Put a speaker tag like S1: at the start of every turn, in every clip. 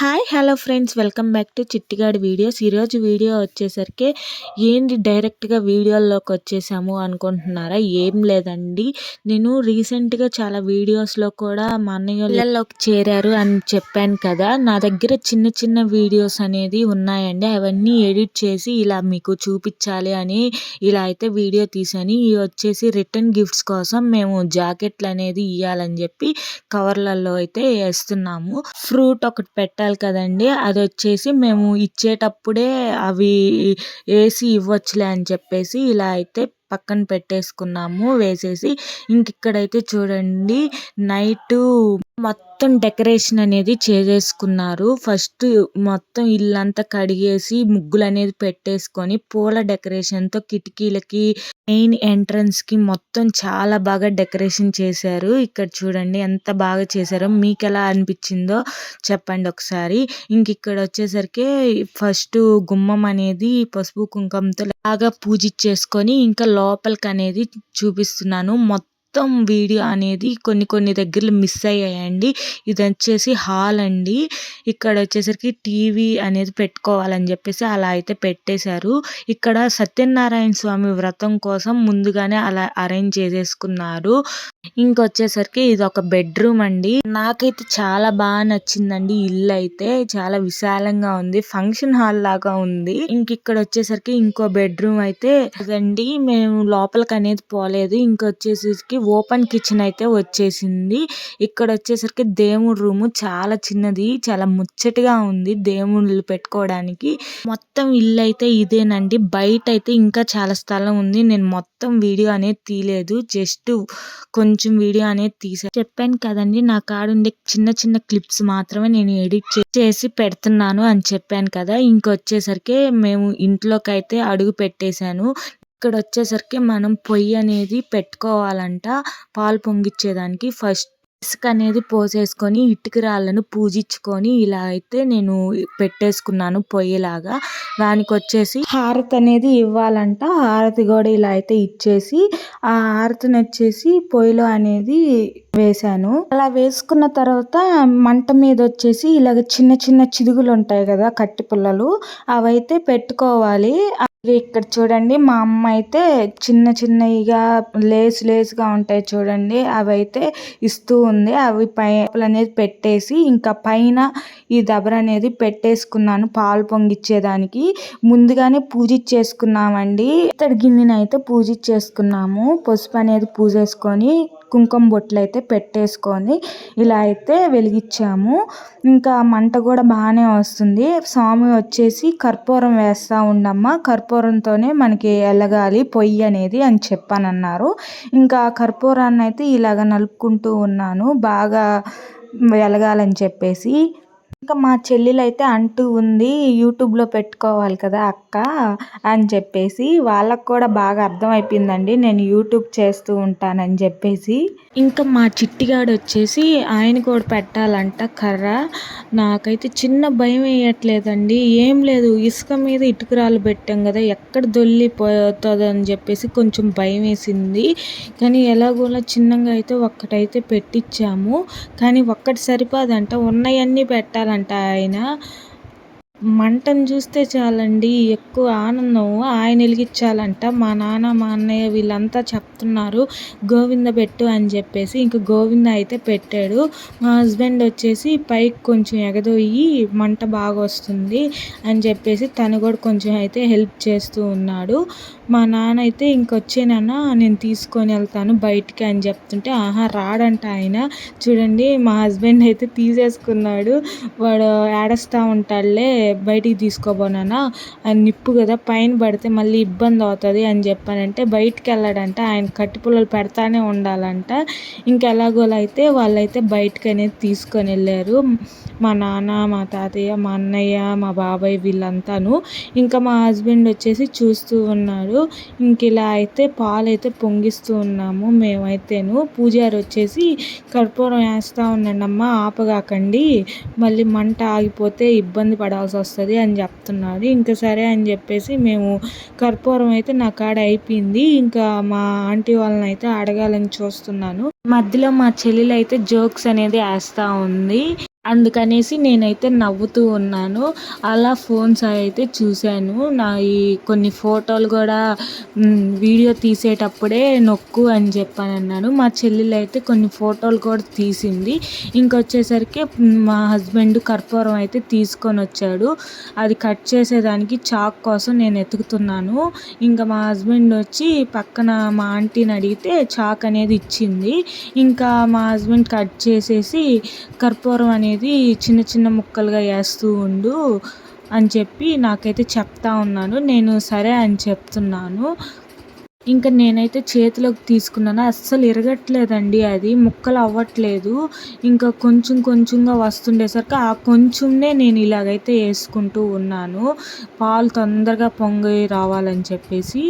S1: Hi hello friends. Welcome back to చిట్టిగాడి videos. ఈరోజు video వచ్చేసరికి ఏంటి డైరెక్ట్గా వీడియోల్లోకి వచ్చేసాము అనుకుంటున్నారా? ఏం లేదండి. నేను రీసెంట్గా చాలా వీడియోస్లో కూడా మా అన్నయ్యలోకి చేరారు అని చెప్పాను కదా. నా దగ్గర చిన్న చిన్న వీడియోస్ అనేది ఉన్నాయండి. అవన్నీ ఎడిట్ చేసి ఇలా మీకు చూపించాలి అని ఇలా అయితే వీడియో తీసాను ఇవి వచ్చేసి రిటర్న్ గిఫ్ట్స్ కోసం మేము జాకెట్లు అనేది ఇవ్వాలని చెప్పి కవర్లలో అయితే వేస్తున్నాము. ఫ్రూట్ ఒకటి పెట్టాలి పెట్టాలి కదండి. అది వచ్చేసి మేము ఇచ్చేటప్పుడే అవి వేసి ఇవ్వచ్చులే అని చెప్పేసి ఇలా అయితే పక్కన పెట్టేసుకున్నాము వేసేసి. ఇంక ఇక్కడైతే చూడండి నైట్ మొత్తం డెకరేషన్ అనేది చేసేసుకున్నారు. ఫస్ట్ మొత్తం ఇల్లంతా కడిగేసి ముగ్గులు అనేది పెట్టేసుకొని పూల డెకరేషన్తో కిటికీలకి మెయిన్ ఎంట్రన్స్కి మొత్తం చాలా బాగా డెకరేషన్ చేశారు. ఇక్కడ చూడండి ఎంత బాగా చేశారో మీకు ఎలా అనిపించిందో చెప్పండి ఒకసారి. ఇంక ఇక్కడ వచ్చేసరికి ఫస్ట్ గుమ్మం అనేది పసుపు కుంకుమతో బాగా పూజించేసుకొని ఇంకా లోపలికి అనేది చూపిస్తున్నాను. మొత్తం మొత్తం వీడియో అనేది కొన్ని కొన్ని దగ్గరలో మిస్ అయ్యాయండి. ఇది వచ్చేసి హాల్ అండి. ఇక్కడ వచ్చేసరికి టీవీ అనేది పెట్టుకోవాలని చెప్పేసి అలా అయితే పెట్టేశారు. ఇక్కడ సత్యనారాయణ స్వామి వ్రతం కోసం ముందుగానే అలా అరేంజ్ చేసేసుకున్నారు. ఇంకొచ్చేసరికి ఇది ఒక బెడ్రూమ్ అండి. నాకైతే చాలా బాగా నచ్చిందండి ఇల్లు అయితే. చాలా విశాలంగా ఉంది. ఫంక్షన్ హాల్ లాగా ఉంది. ఇంక ఇక్కడ వచ్చేసరికి ఇంకో బెడ్రూమ్ అయితే అదండి మేము లోపలికి అనేది పోలేదు. ఇంకొచ్చేసరికి ఓపెన్ కిచెన్ అయితే వచ్చేసింది. ఇక్కడ వచ్చేసరికి దేవుడి రూమ్ చాలా చిన్నది చాలా ముచ్చటగా ఉంది దేవుళ్ళు పెట్టుకోవడానికి. మొత్తం ఇల్లు అయితే ఇదేనండి. బయట అయితే ఇంకా చాలా స్థలం ఉంది. నేను మొత్తం వీడియో అనేది తీయలేదు. జస్ట్ కొంచెం వీడియో అనేది తీసా. చెప్పాను కదండి నా కాడుండే చిన్న చిన్న క్లిప్స్ మాత్రమే నేను ఎడిట్ చేసి పెడుతున్నాను అని చెప్పాను కదా. ఇంకొచ్చేసరికి మేము ఇంట్లోకి అయితే అడుగు పెట్టేశాను. ఇక్కడ వచ్చేసరికి మనం పొయ్యి అనేది పెట్టుకోవాలంట. పాలు పొంగిచ్చేదానికి ఫస్ట్ ఇసుక అనేది పోసేసుకొని ఇటుక రాళ్ళను పూజించుకొని ఇలా అయితే నేను పెట్టేసుకున్నాను పొయ్యిలాగా. దానికి వచ్చేసి హారతి అనేది ఇవ్వాలంట. హారతి కూడా ఇలా అయితే ఇచ్చేసి ఆ హారతిని వచ్చేసి పొయ్యిలో అనేది వేశాను. అలా వేసుకున్న తర్వాత మంట మీద వచ్చేసి ఇలాగ చిన్న చిన్న చిదుగులు ఉంటాయి కదా కట్టి పుల్లలు. అవైతే పెట్టుకోవాలి. ఇక్కడ చూడండి మా అమ్మ అయితే చిన్న చిన్నవిగా లేస్ లేస్గా ఉంటాయి చూడండి. అవి అయితే ఇస్తూ ఉంది. అవి పైపులు అనేది పెట్టేసి ఇంకా పైన ఈ దబర అనేది పెట్టేసుకున్నాను పాలు పొంగిచ్చేదానికి. ముందుగానే పూజించేసుకున్నామండి ఇత్తడి గిన్నెని అయితే పూజించేసుకున్నాము పసుపు అనేది పూజేసుకొని కుంకుమ బొట్లు అయితే పెట్టేసుకొని ఇలా అయితే వెలిగించాము. ఇంకా మంట కూడా బాగానే వస్తుంది. స్వామి వచ్చేసి కర్పూరం వేస్తూ ఉండమ్మ కర్పూరంతోనే మనకి ఎలగాలి పొయ్యి అనేది అని చెప్పానన్నారు. ఇంకా కర్పూరాన్ని అయితే ఇలాగ నలుపుకుంటూ ఉన్నాను. బాగా వెలగాలని చెప్పేసి ఇంకా మా చెల్లెలు అయితే అంటూ ఉంది యూట్యూబ్లో పెట్టుకోవాలి కదా అక్క అని చెప్పేసి. వాళ్ళకు కూడా బాగా అర్థమైపోయిందండి నేను యూట్యూబ్ చేస్తూ ఉంటానని చెప్పేసి. ఇంకా మా చిట్టిగాడు వచ్చేసి ఆయన కూడా పెట్టాలంట కర్ర నాకైతే చిన్న భయం వేయట్లేదండి ఏం లేదు ఇసుక మీద ఇటుకురాలు పెట్టాం కదా ఎక్కడ దొల్లిపోతుంది అని చెప్పేసి కొంచెం భయం వేసింది. కానీ ఎలాగోలా చిన్నగా అయితే ఒక్కటైతే పెట్టించాము కానీ ఒక్కటి సరిపోదంట ఉన్నవన్నీ పెట్టాలి పెట్టాలంట ఆయన. మంటను చూస్తే చాలండి ఎక్కువ ఆనందం. ఆయన వెలిగించాలంట. మా నాన్న మా అన్నయ్య వీళ్ళంతా చెప్తున్నారు గోవింద పెట్టు అని చెప్పేసి. ఇంక గోవింద అయితే పెట్టాడు. మా హస్బెండ్ వచ్చేసి పైకి కొంచెం ఎగదొయ్యి మంట బాగా వస్తుంది అని చెప్పేసి తను కూడా కొంచెం అయితే హెల్ప్ చేస్తూ ఉన్నాడు. మా నాన్న అయితే ఇంకొచ్చేనన్నా నేను తీసుకొని వెళ్తాను బయటికి అని చెప్తుంటే ఆహా రాడంట ఆయన. చూడండి మా హస్బెండ్ అయితే తీసేసుకున్నాడు. వాడు ఏడస్తా ఉంటాడులే బయటికి తీసుకోబోనానా? ఆయన నిప్పు కదా పైన పడితే మళ్ళీ ఇబ్బంది అవుతుంది అని చెప్పానంటే బయటికి వెళ్ళాడంట ఆయన కట్టి పుల్లలు పెడతానే ఉండాలంట. ఇంకెలాగోలా అయితే వాళ్ళైతే బయటకు అనేది తీసుకొని వెళ్ళారు. మా నాన్న మా తాతయ్య మా అన్నయ్య మా బాబాయ్ వీళ్ళంతాను. ఇంకా మా హస్బెండ్ వచ్చేసి చూస్తూ ఉన్నాడు ఇంక ఇలా అయితే పాలు అయితే పొంగిస్తూ ఉన్నాము మేమైతేను. పూజారి వచ్చేసి కర్పూరం వేస్తూ ఉండండి అమ్మ ఆపగాకండి. మళ్ళీ మంట ఆగిపోతే ఇబ్బంది పడాల్సి వస్తుంది అని చెప్తున్నారు ఇంకా సరే అని చెప్పేసి మేము కర్పూరం అయితే నా కాడ అయిపోయింది. ఇంకా మా ఆంటీ వాళ్ళని అయితే అడగాలని చూస్తున్నాను. మధ్యలో మా చెల్లెలు అయితే జోక్స్ అనేది వేస్తూ ఉంది. అందుకనేసి నేనైతే నవ్వుతూ ఉన్నాను. అలా ఫోన్స్ అయితే చూశాను. నా ఈ కొన్ని ఫోటోలు కూడా వీడియో తీసేటప్పుడే నొక్కు అని చెప్పాను అన్నాను మా చెల్లెలు అయితే కొన్ని ఫోటోలు కూడా తీసింది. ఇంకొచ్చేసరికి మా హస్బెండ్ కర్పూరం అయితే తీసుకొని వచ్చాడు అది కట్ చేసేదానికి చాక్ కోసం నేను ఎతుకుతున్నాను. ఇంకా మా హస్బెండ్ వచ్చి పక్కన మా ఆంటీని అడిగితే చాక్ అనేది ఇచ్చింది. ఇంకా మా హస్బెండ్ కట్ చేసేసి కర్పూరం అనేది అనేది చిన్న చిన్న ముక్కలుగా వేస్తూ ఉండు అని చెప్పి నాకైతే చెప్తా ఉన్నాను. నేను సరే అని చెప్తున్నాను. ఇంకా నేనైతే చేతిలోకి తీసుకున్నాను. అస్సలు ఇరగట్లేదండి అది. ముక్కలు అవ్వట్లేదు. ఇంకా కొంచెం కొంచెంగా వస్తుండేసరికి ఆ కొంచెంనే నేను ఇలాగైతే వేసుకుంటూ ఉన్నాను. పాలు తొందరగా పొంగి రావాలని చెప్పేసి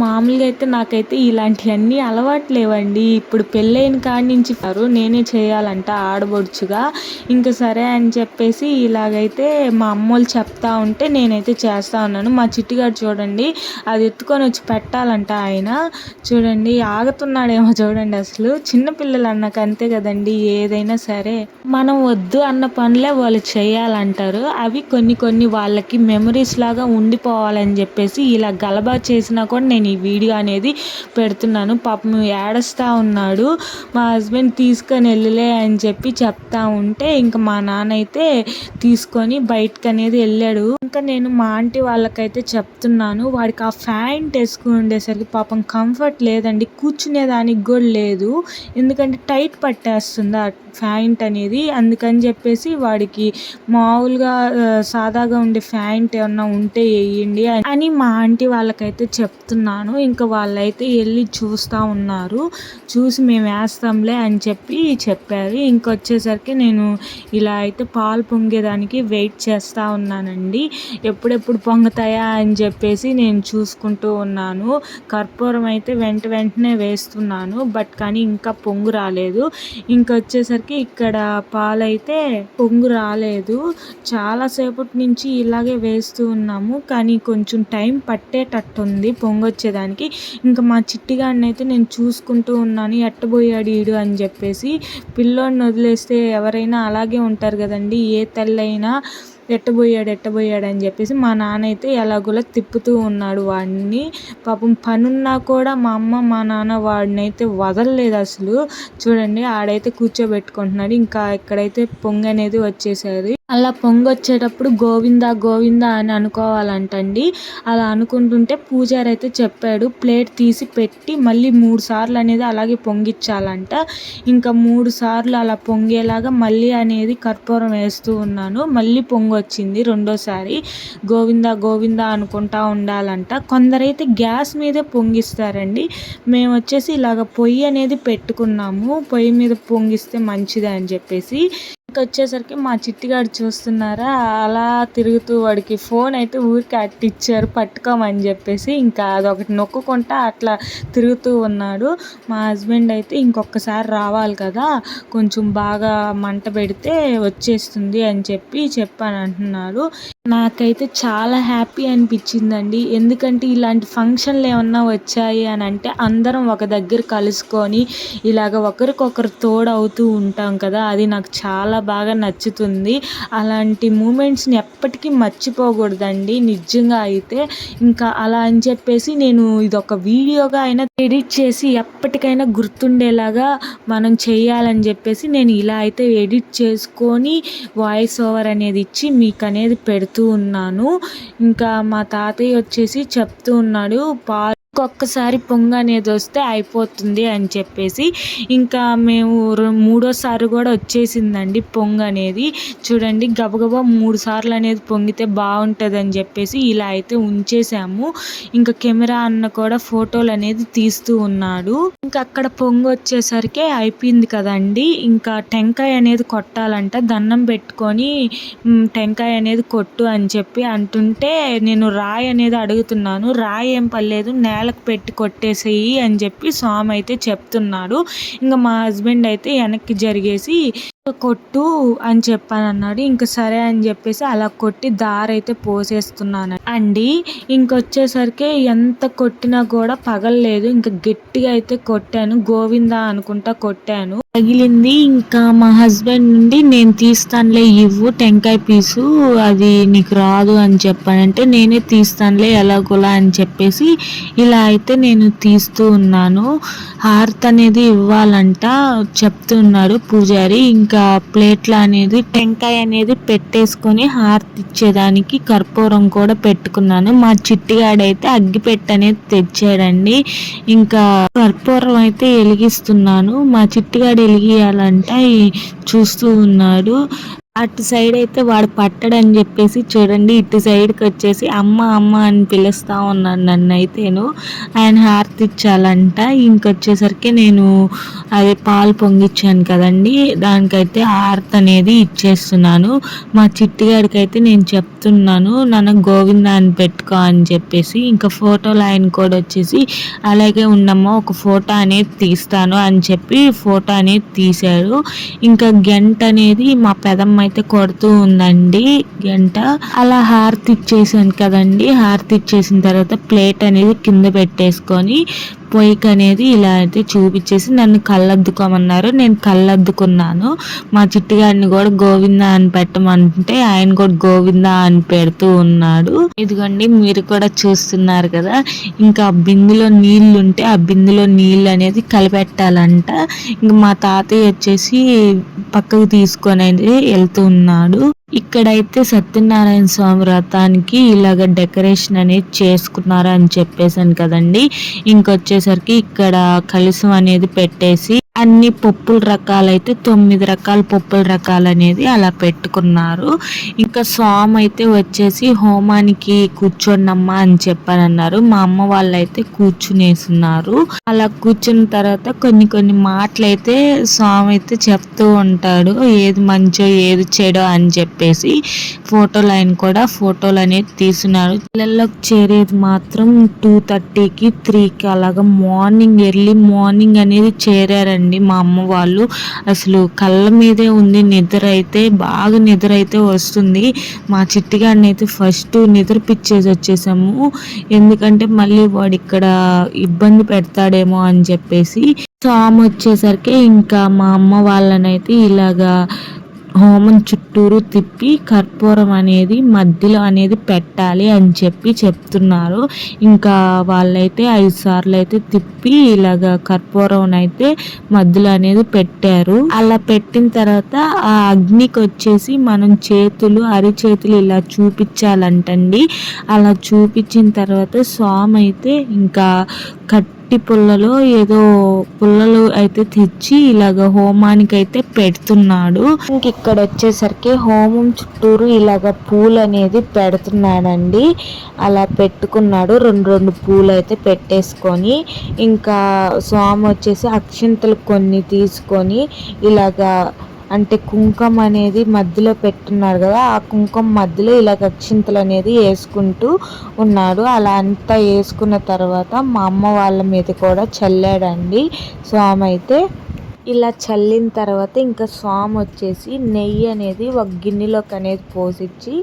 S1: మామూలుగా అయితే నాకైతే ఇలాంటివన్నీ అలవాటు లేవండి. ఇప్పుడు పెళ్ళైన కాడి నుంచి నేనే చేయాలంట ఆడబొడుచుగా. ఇంకా సరే అని చెప్పేసి ఇలాగైతే మా అమ్మోళ్ళు చెప్తా ఉంటే నేనైతే చేస్తా ఉన్నాను. మా చిట్టిగాడు చూడండి అది ఎత్తుకొని వచ్చి పెట్టాలంట ఆయన. చూడండి ఆగుతున్నాడేమో చూడండి అసలు. చిన్నపిల్లలు అన్నాక అంతే కదండి ఏదైనా సరే. మనం వద్దు అన్న పనులే వాళ్ళు చేయాలంటారు. అవి కొన్ని కొన్ని వాళ్ళకి మెమరీస్ లాగా ఉండిపోవాలని చెప్పేసి ఇలా గలబా చేసినా కూడా నేను నేను ఈ వీడియో అనేది పెడుతున్నాను. పాపం ఏడుస్తూ ఉన్నాడు. మా హస్బెండ్ తీసుకొని వెళ్ళలే అని చెప్పి చెప్తా ఉంటే ఇంకా మా నాన్న అయితే తీసుకొని బయటకు అనేది వెళ్ళాడు. ఇంకా నేను మా ఆంటీ వాళ్ళకైతే చెప్తున్నాను. వాడికి ఆ ఫ్యాంట్ వేసుకుని ఉండేసరికి పాపం కంఫర్ట్ లేదండి. కూర్చునేదానికి కూడా లేదు. ఎందుకంటే టైట్ పట్టేస్తుంది ఆ ఫ్యాంట్ అనేది అందుకని చెప్పేసి వాడికి మామూలుగా సాదాగా ఉండే ఫ్యాంట్ ఏమన్నా ఉంటే వేయండి అని మా ఆంటీ వాళ్ళకైతే చెప్తున్నాను. ఇంకా వాళ్ళైతే వెళ్ళి చూస్తూ ఉన్నారు. చూసి మేము వేస్తాంలే అని చెప్పి చెప్పారు. ఇంకొచ్చేసరికి నేను ఇలా అయితే పాలు పొంగేదానికి వెయిట్ చేస్తూ ఉన్నానండి. ఎప్పుడెప్పుడు పొంగుతాయా అని చెప్పేసి నేను చూసుకుంటూ ఉన్నాను. కర్పూరం అయితే వెంట వెంటనే వేస్తున్నాను. బట్ కానీ ఇంకా పొంగు రాలేదు. ఇంకొచ్చేసరికి వచ్చేసరికి ఇక్కడ పాలైతే పొంగు రాలేదు. చాలాసేపటి నుంచి ఇలాగే వేస్తూ ఉన్నాము. కానీ కొంచెం టైం పట్టేటట్టుంది పొంగొచ్చేదానికి ఇంకా మా చిట్టిగాడిని అయితే నేను చూసుకుంటూ ఉన్నాను. ఎట్టబోయాడు ఈడు అని చెప్పేసి. పిల్లోడిని వదిలేస్తే ఎవరైనా అలాగే ఉంటారు కదండి. ఏ తల్లైనా ఎట్టబోయాడు ఎట్టబోయాడు అని చెప్పేసి మా నాన్న అయితే ఎలాగోలా తిప్పుతూ ఉన్నాడు వాడిని. పాపం పనున్నా కూడా మా అమ్మ మా నాన్న వాడిని అయితే వదలలేదు అసలు. చూడండి ఆడైతే కూర్చోబెట్టుకుంటున్నాడు. ఇంకా ఇక్కడైతే పొంగు అనేది వచ్చేసేది అలా పొంగొచ్చేటప్పుడు గోవింద గోవింద అని అనుకోవాలంటండి. అలా అనుకుంటుంటే పూజారి అయితే చెప్పాడు ప్లేట్ తీసి పెట్టి మళ్ళీ మూడు సార్లు అనేది అలాగే పొంగిచ్చాలంట. ఇంకా మూడు సార్లు అలా పొంగేలాగా మళ్ళీ అనేది కర్పూరం వేస్తూ ఉన్నాను. మళ్ళీ పొంగొచ్చింది రెండోసారి. గోవింద గోవింద అనుకుంటా ఉండాలంట. కొందరైతే గ్యాస్ మీదే పొంగిస్తారండి. మేము వచ్చేసి ఇలాగ పొయ్యి అనేది పెట్టుకున్నాము. పొయ్యి మీద పొంగిస్తే మంచిది అని చెప్పేసి వచ్చేసరికి మా చిట్టిగాడు చూస్తున్నారా? అలా తిరుగుతూ వాడికి ఫోన్ అయితే ఊరికి అట్టిచ్చారు పట్టుకోమని చెప్పేసి ఇంకా అదొకటి నొక్కుకుంటా అట్లా తిరుగుతూ ఉన్నాడు. మా హస్బెండ్ అయితే ఇంకొకసారి రావాలి కదా కొంచెం బాగా మంట పెడితే వచ్చేస్తుంది అని చెప్పి చెప్పాను అంటున్నాడు. నాకైతే చాలా హ్యాపీ అనిపించిందండి. ఎందుకంటే ఇలాంటి ఫంక్షన్లు ఏమన్నా వచ్చాయి అని అంటే అందరం ఒక దగ్గర కలుసుకొని ఇలాగ ఒకరికొకరు తోడవుతూ ఉంటాం కదా అది నాకు చాలా బాగా నచ్చుతుంది. అలాంటి మూమెంట్స్ని ఎప్పటికీ మర్చిపోకూడదండి. నిజంగా అయితే ఇంకా అలా అని చెప్పేసి నేను ఇది ఒక వీడియోగా అయినా ఎడిట్ చేసి ఎప్పటికైనా గుర్తుండేలాగా మనం చేయాలని చెప్పేసి నేను ఇలా అయితే ఎడిట్ చేసుకొని వాయిస్ ఓవర్ అనేది ఇచ్చి మీకు అనేది పెడుతూ ఉన్నాను. ఇంకా మా తాతయ్య వచ్చేసి చెప్తూ ఉన్నాడు పాలు ఇంకొకసారి పొంగ అనేది వస్తే అయిపోతుంది అని చెప్పేసి ఇంకా మేము మూడోసారి కూడా వచ్చేసిందండి పొంగ అనేది. చూడండి గబగబా మూడు సార్లు అనేది పొంగితే బాగుంటుంది అని చెప్పేసి ఇలా అయితే ఉంచేసాము. ఇంకా కెమెరా అన్న కూడా ఫోటోలు అనేది తీస్తూ ఉన్నాడు. ఇంకా అక్కడ పొంగు వచ్చేసరికి అయిపోయింది కదండి. ఇంకా టెంకాయ అనేది కొట్టాలంట. దండం పెట్టుకొని టెంకాయ అనేది కొట్టు అని చెప్పి అంటుంటే నేను రాయి అనేది అడుగుతున్నాను. రాయి ఏం పర్లేదు నేల నేలకు పెట్టి కొట్టేసేయి అని చెప్పి స్వామి అయితే చెప్తున్నాడు. ఇంకా మా హస్బెండ్ అయితే వెనక్కి జరిగేసి కొట్టు అని చెప్పాను అన్నాడు ఇంకా సరే అని చెప్పేసి అలా కొట్టి దారైతే పోసేస్తున్నాను. అండి ఇంకొచ్చేసరికి ఎంత కొట్టినా కూడా పగలలేదు. ఇంకా గట్టిగా అయితే కొట్టాను. గోవింద అనుకుంటా కొట్టాను. తగిలింది ఇంకా మా హస్బెండ్ నుండి నేను తీస్తానులే ఇవ్వు టెంకాయ పీసు. అది నీకు రాదు అని చెప్పానంటే నేనే తీస్తానులే ఎలాగోలా అని చెప్పేసి ఇలా అయితే నేను తీస్తూ ఉన్నాను. హార్త్ అనేది ఇవ్వాలంట చెప్తున్నాడు పూజారి. ఇంకా ప్లేట్ల అనేది టెంకాయ అనేది పెట్టేసుకొని హారతి ఇచ్చేదానికి కర్పూరం కూడా పెట్టుకున్నాను. మా చిట్టిగాడైతే అగ్గిపెట్టు అనేది తెచ్చాడండి. ఇంకా కర్పూరం అయితే వెలిగిస్తున్నాను. మా చిట్టిగాడు వెలిగియాలంట చూస్తూ ఉన్నాడు. అటు సైడ్ అయితే వాడు పట్టడని చెప్పేసి చూడండి ఇటు సైడ్కి వచ్చేసి అమ్మ అమ్మ అని పిలుస్తూ ఉన్నాను నన్ను అయితేను. ఆయన హారతి ఇచ్చాలంట. ఇంకొచ్చేసరికి నేను అదే పాలు పొంగిచ్చాను కదండి. దానికైతే హారతి అనేది ఇచ్చేస్తున్నాను. మా చిట్టిగాడికి అయితే నేను చెప్తున్నాను నన్ను గోవింద అని పెట్టుకో అని చెప్పేసి ఇంకా ఫోటోలు ఆయన కూడా వచ్చేసి అలాగే ఉండమ్మా ఒక ఫోటో అనేది తీస్తాను అని చెప్పి ఫోటో అనేది తీశారు. ఇంకా గంట అనేది మా పెదమ్మ అయితే కొడుతూ ఉందండి గంట. అలా హారతి ఇచ్చేసాను కదండి. హారతి ఇచ్చేసిన తర్వాత ప్లేట్ అనేది కింద పెట్టేసుకొని పొయ్యికి అనేది ఇలా అయితే చూపించేసి నన్ను కళ్ళద్దుకోమన్నారు. నేను కళ్ళద్దుకున్నాను. మా చిట్టిగాడిని కూడా గోవింద అని పెట్టమంటే ఆయన కూడా గోవింద అని పెడుతూ ఉన్నాడు. ఇదిగోండి మీరు కూడా చూస్తున్నారు కదా ఇంకా బిందులో నీళ్ళు ఉంటే ఆ బిందులో నీళ్ళు అనేది కలిపెట్టాలంట. ఇంకా మా తాతయ్య వచ్చేసి పక్కకు తీసుకొని వెళ్తూ ఉన్నాడు. ఇక్కడైతే సత్యనారాయణ స్వామి వ్రతానికి ఇలాగ డెకరేషన్ అనేది చేసుకున్నారు అని చెప్పేసాను కదండి. ఇంకొచ్చేసరికి ఇక్కడ కలుసం అనేది పెట్టేసి అన్ని పప్పుల రకాలైతే తొమ్మిది రకాల పప్పుల రకాలు అనేది అలా పెట్టుకున్నారు. ఇంకా స్వామి అయితే వచ్చేసి హోమానికి కూర్చోండమ్మా అని చెప్పానన్నారు మా అమ్మ వాళ్ళు అయితే కూర్చునేస్తున్నారు అలా కూర్చున్న తర్వాత కొన్ని కొన్ని మాటలు అయితే స్వామి అయితే చెప్తూ ఉంటాడు. ఏది మంచో ఏది చెడో అని చెప్పేసి ఫోటోలు ఆయన కూడా ఫోటోలు అనేది తీస్తున్నారు. పిల్లలకు చేరేది మాత్రం టూ థర్టీకి త్రీకి అలాగా మార్నింగ్ ఎర్లీ మార్నింగ్ అనేది చేరారండి. అండి. మా అమ్మ వాళ్ళు అసలు కళ్ళ మీదే ఉంది నిద్ర అయితే బాగా నిద్ర అయితే వస్తుంది. మా చిట్టిగాడిని అయితే ఫస్ట్ నిద్ర పిచ్చేసి వచ్చేసాము. ఎందుకంటే మళ్ళీ వాడు ఇక్కడ ఇబ్బంది పెడతాడేమో అని చెప్పేసి సో ఆమె వచ్చేసరికి ఇంకా మా అమ్మ వాళ్ళనైతే ఇలాగా హోమం చుట్టూరు తిప్పి కర్పూరం అనేది మధ్యలో అనేది పెట్టాలి అని చెప్పి చెప్తున్నారు. ఇంకా వాళ్ళైతే ఐదు సార్లు అయితే తిప్పి ఇలాగ కర్పూరం అయితే మధ్యలో అనేది పెట్టారు. అలా పెట్టిన తర్వాత ఆ అగ్నికి వచ్చేసి మనం చేతులు అరిచేతులు ఇలా చూపించాలంటండి. అలా చూపించిన తర్వాత స్వామి అయితే ఇంకా కట్ మట్టి పుల్లలో ఏదో పుల్లలు అయితే తెచ్చి ఇలాగ హోమానికి అయితే పెడుతున్నాడు. ఇంక ఇక్కడ వచ్చేసరికి హోమం చుట్టూరు ఇలాగ పూలు అనేది పెడుతున్నాడండి. అలా పెట్టుకున్నాడు. రెండు రెండు పూలు అయితే పెట్టేసుకొని ఇంకా స్వామి వచ్చేసి అక్షింతలు కొన్ని తీసుకొని ఇలాగా అంటే కుంకుమ అనేది మధ్యలో పెట్టున్నారు కదా ఆ కుంకుమ మధ్యలో ఇలా అక్షింతలు అనేది వేసుకుంటూ ఉన్నాడు అలా అంతా వేసుకున్న తర్వాత మా అమ్మ వాళ్ళ మీద కూడా చల్లాడండి. స్వామి అయితే ఇలా చల్లిన తర్వాత ఇంకా స్వామి వచ్చేసి నెయ్యి అనేది ఒక గిన్నెలోకి అనేది పోసిచ్చి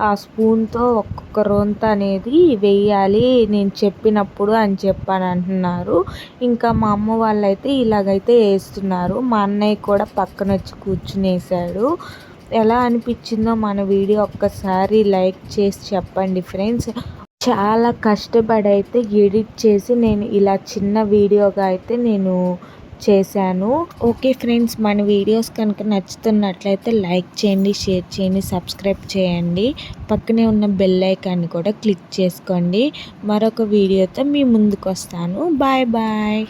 S1: ఆ స్పూన్తో ఒక్కొక్క రొంత అనేది వేయాలి నేను చెప్పినప్పుడు అని చెప్పాను అంటున్నారు. ఇంకా మా అమ్మ వాళ్ళైతే ఇలాగైతే వేస్తున్నారు. మా అన్నయ్య కూడా పక్కన వచ్చి కూర్చునేసాడు. ఎలా అనిపించిందో మన వీడియో ఒక్కసారి లైక్ చేసి చెప్పండి ఫ్రెండ్స్. చాలా కష్టపడి అయితే ఎడిట్ చేసి నేను ఇలా చిన్న వీడియోగా అయితే నేను చేశాను. ఓకే ఫ్రెండ్స్ మన వీడియోస్ కనుక నచ్చుతున్నట్లయితే లైక్ చేయండి షేర్ చేయండి సబ్స్క్రైబ్ చేయండి. పక్కనే ఉన్న బెల్ ఐకాన్ని కూడా క్లిక్ చేసుకోండి. మరొక వీడియోతో మీ ముందుకు వస్తాను బాయ్ బాయ్.